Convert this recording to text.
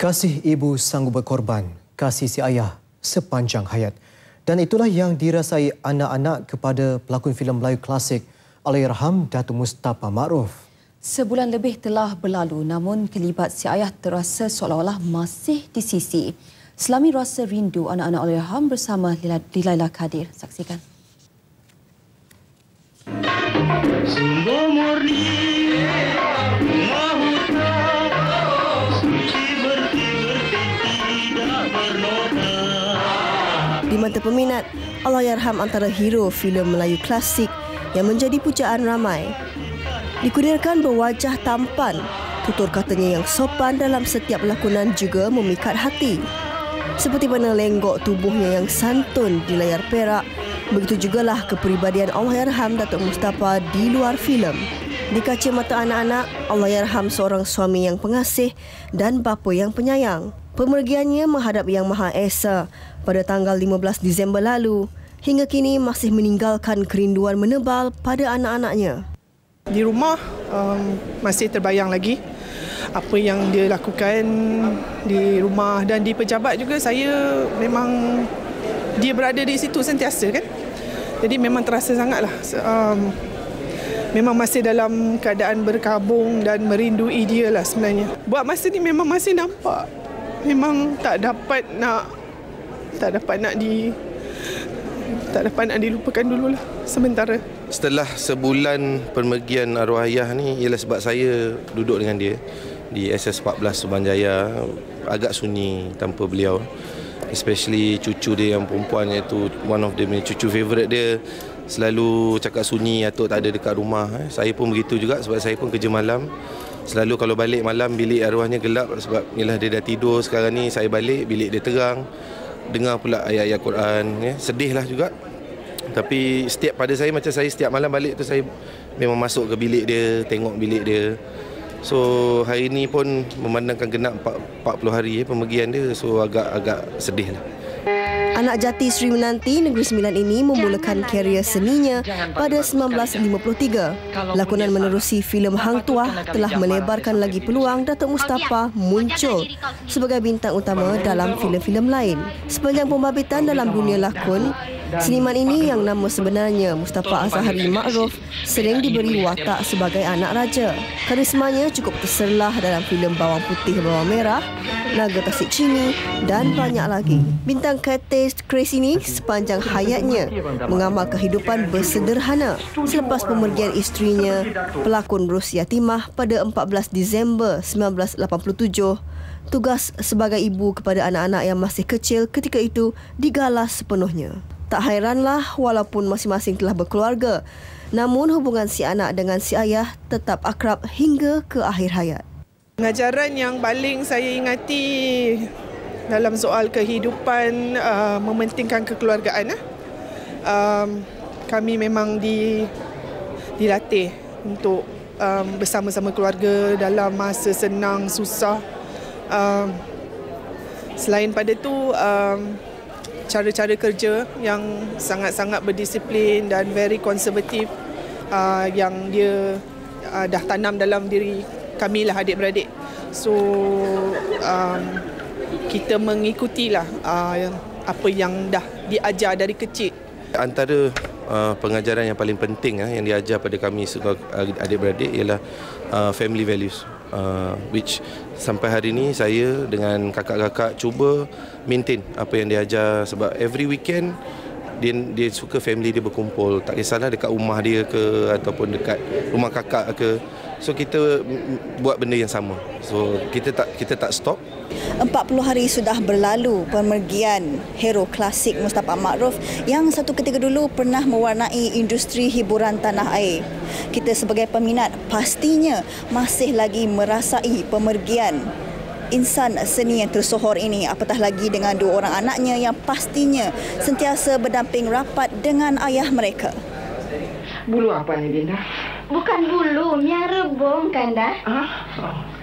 Kasih ibu sanggup berkorban, kasih si ayah sepanjang hayat. Dan itulah yang dirasai anak-anak kepada pelakon filem Melayu klasik Allahyarham Datuk Mustafa Ma'ruf. Sebulan lebih telah berlalu namun kelibat si ayah terasa seolah-olah masih di sisi. Selami rasa rindu anak-anak Allahyarham bersama Lilaila Kadir. Saksikan. Mata peminat, Allahyarham antara hero filem Melayu klasik yang menjadi pujaan ramai. Dikurniakan berwajah tampan, tutur katanya yang sopan dalam setiap lakonan juga memikat hati. Seperti mana lenggok tubuhnya yang santun di layar perak, begitu jugalah kepribadian Allahyarham Datuk Mustafa di luar filem. Di kaca mata anak-anak, Allahyarham seorang suami yang pengasih dan bapa yang penyayang. Pemergiannya menghadap Yang Maha Esa pada tanggal 15 Disember lalu hingga kini masih meninggalkan kerinduan menebal pada anak-anaknya. Di rumah um, masih terbayang lagi apa yang dia lakukan di rumah dan di pejabat juga saya memang dia berada di situ sentiasa kan. Jadi memang terasa sangatlah um, memang masih dalam keadaan berkabung dan merindui dia lah sebenarnya. Buat masa ni memang masih nampak memang tak dapat nak tak dapat nak di tak dapat nak dilupakan dululah sementara. Setelah sebulan permergian arwah ayah ni ialah sebab saya duduk dengan dia di SS14 Subang Jaya agak sunyi tanpa beliau. Especially cucu dia yang perempuan iaitu one of the cucu favorite dia selalu cakap sunyi atau tak ada dekat rumah. Saya pun begitu juga sebab saya pun kerja malam Selalu kalau balik malam bilik arwahnya gelap sebab inilah dia dah tidur. Sekarang ni saya balik bilik dia terang. Dengar pula ayat-ayat Quran ya. Sedihlah juga. Tapi setiap pada saya macam saya setiap malam balik tu saya memang masuk ke bilik dia tengok bilik dia. So hari ni pun memandangkan genap 40 hari ya, pemergian dia. So agak-agak sedih lah Anak jati Sri Menanti Negeri Sembilan ini memulakan karier seninya pada 1953. Lakonan menerusi filem Hang Tuah telah melebarkan lagi peluang Datuk Mustafa muncul sebagai bintang utama dalam filem-filem lain. Sepanjang pembabitan dalam dunia lakon, Seniman ini yang nama sebenarnya Mustafa Azhari Ma'ruf sering diberi watak sebagai anak raja. Karismanya cukup terserlah dalam filem Bawang Putih Bawang Merah, Naga Tasik Cini dan banyak lagi. Bintang Kates Chris ini sepanjang hayatnya mengamal kehidupan bersederhana selepas pemergian isterinya pelakon berusia timah pada 14 Disember 1987 tugas sebagai ibu kepada anak-anak yang masih kecil ketika itu digalas sepenuhnya. Tak hairanlah walaupun masing-masing telah berkeluarga, namun hubungan si anak dengan si ayah tetap akrab hingga ke akhir hayat. Pengajaran yang paling saya ingati dalam soal kehidupan uh, mementingkan kekeluargaan um, kami memang di dilatih untuk um, bersama-sama keluarga dalam masa senang susah um, selain pada itu um, cara-cara kerja yang sangat-sangat berdisiplin dan very konservatif uh, yang dia uh, dah tanam dalam diri kami lah adik-beradik. So um, kita mengikutilah uh, apa yang dah diajar dari kecil. Antara uh, pengajaran yang paling penting uh, yang diajar pada kami sebagai adik-beradik ialah uh, family values uh, which sampai hari ini saya dengan kakak-kakak cuba maintain apa yang dia ajar sebab every weekend dia dia suka family dia berkumpul. Tak kisahlah dekat rumah dia ke ataupun dekat rumah kakak ke so kita buat benda yang sama so kita tak kita tak stop 40 hari sudah berlalu pemergian hero klasik Mustafa Ma'ruf yang satu ketika dulu pernah mewarnai industri hiburan tanah air. Kita sebagai peminat pastinya masih lagi merasai pemergian insan seni yang tersohor ini apatah lagi dengan dua orang anaknya yang pastinya sentiasa berdamping rapat dengan ayah mereka. Bulu apa ni Dinda? Bukan bulu, miara rebung kan dah. Ah? Oh.